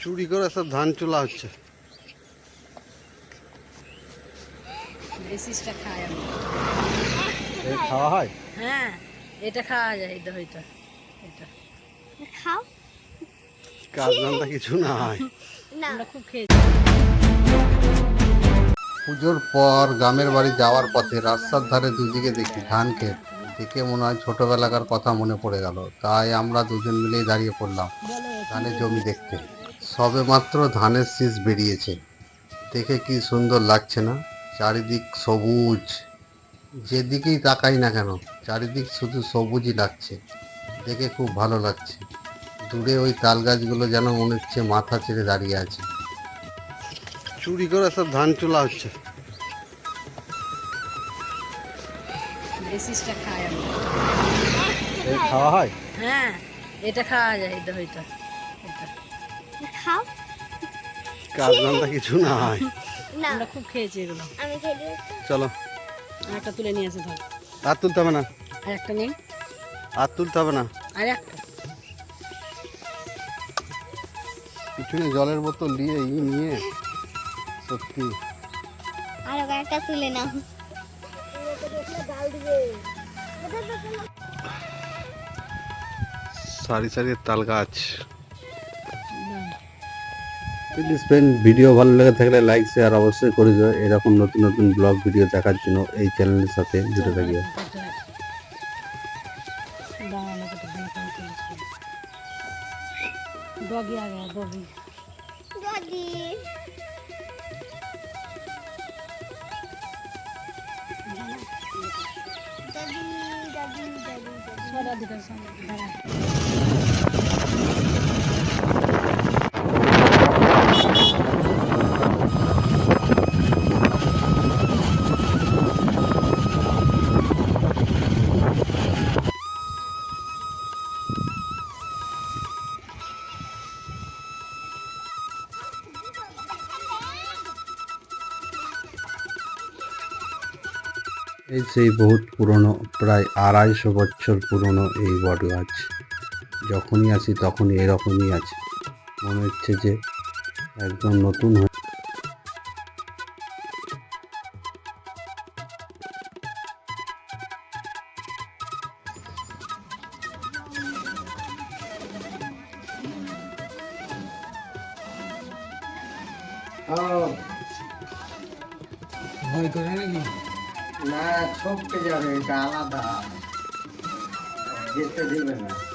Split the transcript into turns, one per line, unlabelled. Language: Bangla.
চুরি করে সব ধান চুলা হচ্ছে। খাওয়া হয়?
হ্যাঁ এটা খাওয়া যায় এই এটা এটা।
খাও।
কাজ ধান্দা কিছু না হয়।
আমরা খুব খেয়েছি
পুজোর পর গ্রামের বাড়ি যাওয়ার পথে রাস্তার ধারে দুদিকে দেখি ধান ক্ষেত। দেখে মনে হয় ছোটবেলাকার কথা মনে পড়ে গেল। তাই আমরা দুজন মিলেই দাঁড়িয়ে পড়লাম। ধানের জমি দেখতে। সবে মাত্র ধানের শীষ বেরিয়েছে। দেখে কি সুন্দর লাগছে না? চারিদিক সবুজ। যেদিকেই তাকাই না কেন চারিদিক শুধু সবুজই লাগছে। দেখে খুব ভালো লাগছে। দূরে ওই তাল গাছগুলো যেন মনে হচ্ছে মাথা ছেড়ে দাঁড়িয়ে আছে। চুরি করে সব ধান চুলা হচ্ছে। খাওয়া হয়?
হ্যাঁ এটা খাওয়া যায় এটা এটা।
খাও?
কাজ ধান্দা কিছু না
না।
আমরা খুব খেয়েছি এগুলো।
আমি খেলি
চলো।
একটা তুলে নিয়ে আসে ধর।
আর তুলতে হবে না।
আর একটা নেই?
আর তুলতে হবে না।
আর একটা।
পিছনে জলের বোতল নিয়ে ই নিয়ে সত্যি।
আর একটা তুলে নাও।
সারি সারি তাল গাছ। প্লিজ ফ্রেন্ড ভিডিও ভালো লেগে থাকলে লাইক শেয়ার অবশ্যই করে দিও এরকম নতুন নতুন ব্লগ ভিডিও দেখার জন্য এই চ্যানেলের সাথে জুড়ে থাকিও
डॉगी आ गया डॉगी
দাদি দাদি দাদি দাদি
এই সেই বহুত পুরনো, প্রায় আড়াইশো বছর পুরনো এই বট গাছ। যখনই আসি তখনই এরকমই আছে। মনে হচ্ছে যে একদম নতুন হয়ে
ভয় করে নাকি?
না ছপকে যাবে এটা আলাদা। যেতে দেবে না।